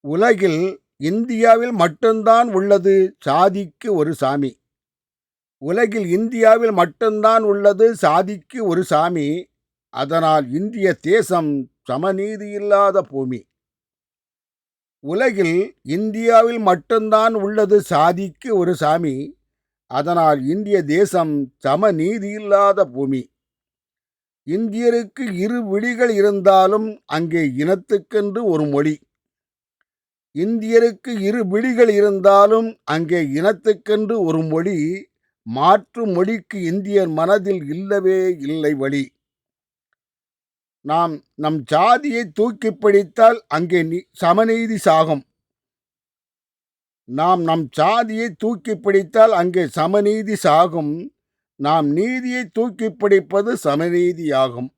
உலகில் இந்தியாவில் மட்டும்தான் உள்ளது சாதிக்கு ஒரு சாமி. உலகில் இந்தியாவில் மட்டும்தான் உள்ளது சாதிக்கு ஒரு சாமி. அதனால் இந்திய தேசம் சமநீதி இல்லாத பூமி. உலகில் இந்தியாவில் மட்டும்தான் உள்ளது சாதிக்கு ஒரு சாமி. அதனால் இந்திய தேசம் சமநீதி இல்லாத பூமி. இந்தியருக்கு இரு விழிகள் இருந்தாலும் அங்கே இனத்துக்கென்று ஒரு மொழி. இந்தியருக்கு இரு விழிகள் இருந்தாலும் அங்கே இனத்துக்கென்று ஒரு மொழி மாற்று மொழிக்கு இந்தியர் மனதில் இல்லவே இல்லை வழி. நாம் நம் ஜாதியை தூக்கி பிடித்தால் அங்கே சமநீதி சாகும். நாம் நம் சாதியை தூக்கி பிடித்தால் அங்கே சமநீதி சாகும். நாம் நீதியை தூக்கி பிடிப்பது சமநீதியாகும்.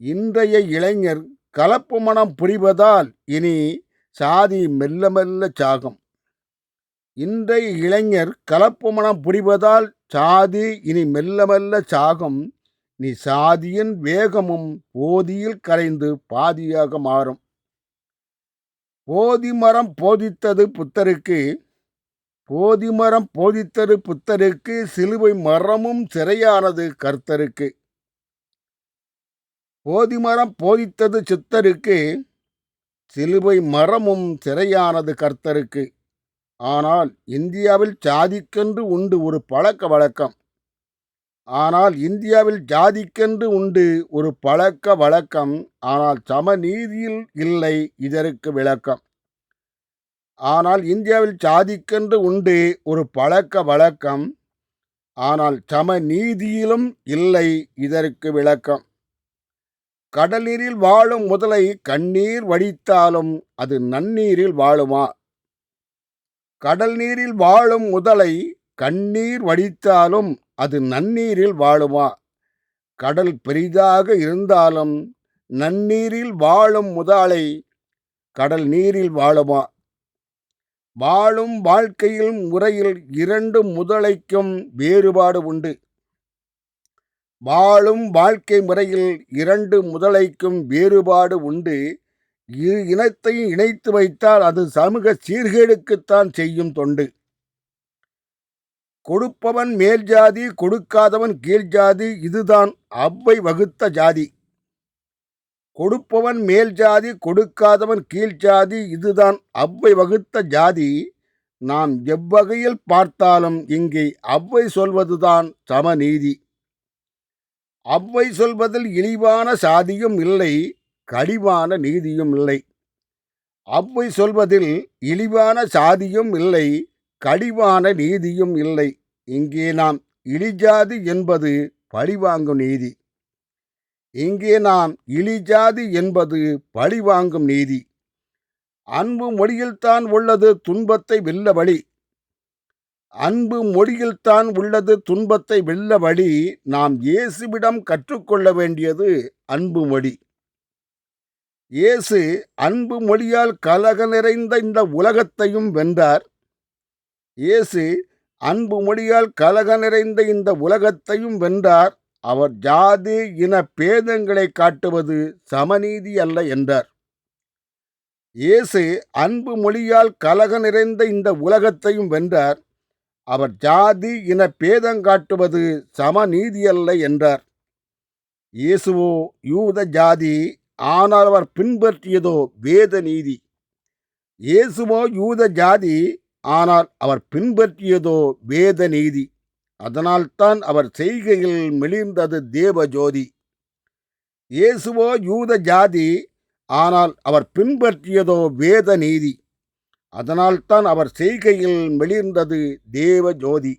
இன்றைய இளைஞர் கலப்பு மனம் புரிவதால் இனி சாதி மெல்ல மெல்ல சாகும். இன்றைய இளைஞர் கலப்பு மனம் புரிவதால் சாதி இனி மெல்ல மெல்ல சாகும். நீ சாதியின் வேகமும் போதியில் கரைந்து பாதியாக மாறும். போதி மரம் போதித்தது புத்தருக்கு போதி மரம் போதித்தது புத்தருக்கு சிலுவை மரமும் சிறையானது கர்த்தருக்கு. போதி மரம் போதித்தது சித்தருக்கு சிலுவை மரமும் சிறையானது கர்த்தருக்கு. ஆனால் இந்தியாவில் சாதிக்கென்று உண்டு ஒரு பழக்க வழக்கம். ஆனால் இந்தியாவில் ஜாதிக்கென்று உண்டு ஒரு பழக்க வழக்கம். ஆனால் சமநீதியில் இல்லை இதற்கு விளக்கம். ஆனால் இந்தியாவில் ஜாதிக்கென்று உண்டு ஒரு பழக்க வழக்கம். ஆனால் சமநீதியிலும் இல்லை இதற்கு விளக்கம். கடல் நீரில் வாழும் முதலை கண்ணீர் வடித்தாலும் அது நன்னீரில் வாழுமா? கடல் நீரில் வாழும் முதலை கண்ணீர் வடித்தாலும் அது நன்னீரில் வாழுமா? கடல் பெரிதாக இருந்தாலும் நன்னீரில் வாழும் முதலை கடல் நீரில் வாழுமா? வாழும் வாழ்க்கையில் முறையில் இரண்டு முதலைக்கும் வேறுபாடு உண்டு. வாழும் வாழ்க்கை முறையில் இரண்டு முதலைக்கும் வேறுபாடு உண்டு. இரு இனத்தையும் இணைத்து வைத்தால் அது சமூக சீர்கேடுக்குத்தான் செய்யும் தொண்டு. கொடுப்பவன் மேல் ஜாதி கொடுக்காதவன் கீழ் ஜாதி இதுதான் அவ்வை வகுத்த ஜாதி. கொடுப்பவன் மேல் ஜாதி கொடுக்காதவன் கீழ் ஜாதி இதுதான் அவ்வை வகுத்த ஜாதி. நாம் எவ்வகையில் பார்த்தாலும் இங்கே அவ்வை சொல்வதுதான் சமநீதி. அவ்வை சொல்வதில் இழிவான சாதியும் இல்லை கடிவான நீதியும் இல்லை. அவ்வை சொல்வதில் இழிவான சாதியும் இல்லை கடிவான நீதியும் இல்லை. இங்கே நாம் இழிஜாதி என்பது பழிவாங்கும் நீதி. இங்கே நாம் இழிஜாதி என்பது பழிவாங்கும் நீதி. அன்பு மொழியில்தான் உள்ளது துன்பத்தை வெல்ல வழி. அன்பு மொழியில்தான் உள்ளது துன்பத்தை வெல்ல வழி நாம் இயேசுவிடம் கற்றுக்கொள்ள வேண்டியது அன்பு மொழி. இயேசு அன்பு மொழியால் கலக நிறைந்த இந்த உலகத்தையும் வென்றார். இயேசு அன்பு மொழியால் கலக நிறைந்த இந்த உலகத்தையும் வென்றார். அவர் ஜாதி இன பேதங்களை காட்டுவது சமநீதி அல்ல என்றார். இயேசு அன்பு மொழியால் கலக நிறைந்த இந்த உலகத்தையும் வென்றார். அவர் ஜாதி இன பேதங்காட்டுவது சமநீதியல்ல என்றார். இயேசுவோ யூத ஜாதி ஆனால் அவர் பின்பற்றியதோ வேத நீதி. இயேசுவோ யூத ஜாதி ஆனால் அவர் பின்பற்றியதோ வேத நீதி. அதனால்தான் அவர் செய்கையில் மெளிர்ந்தது தேவ ஜோதி. இயேசுவோ யூத ஜாதி ஆனால் அவர் பின்பற்றியதோ வேத நீதி. அதனால்தான் அவர் செய்கையில் மெளிர்ந்தது தேவ ஜோதி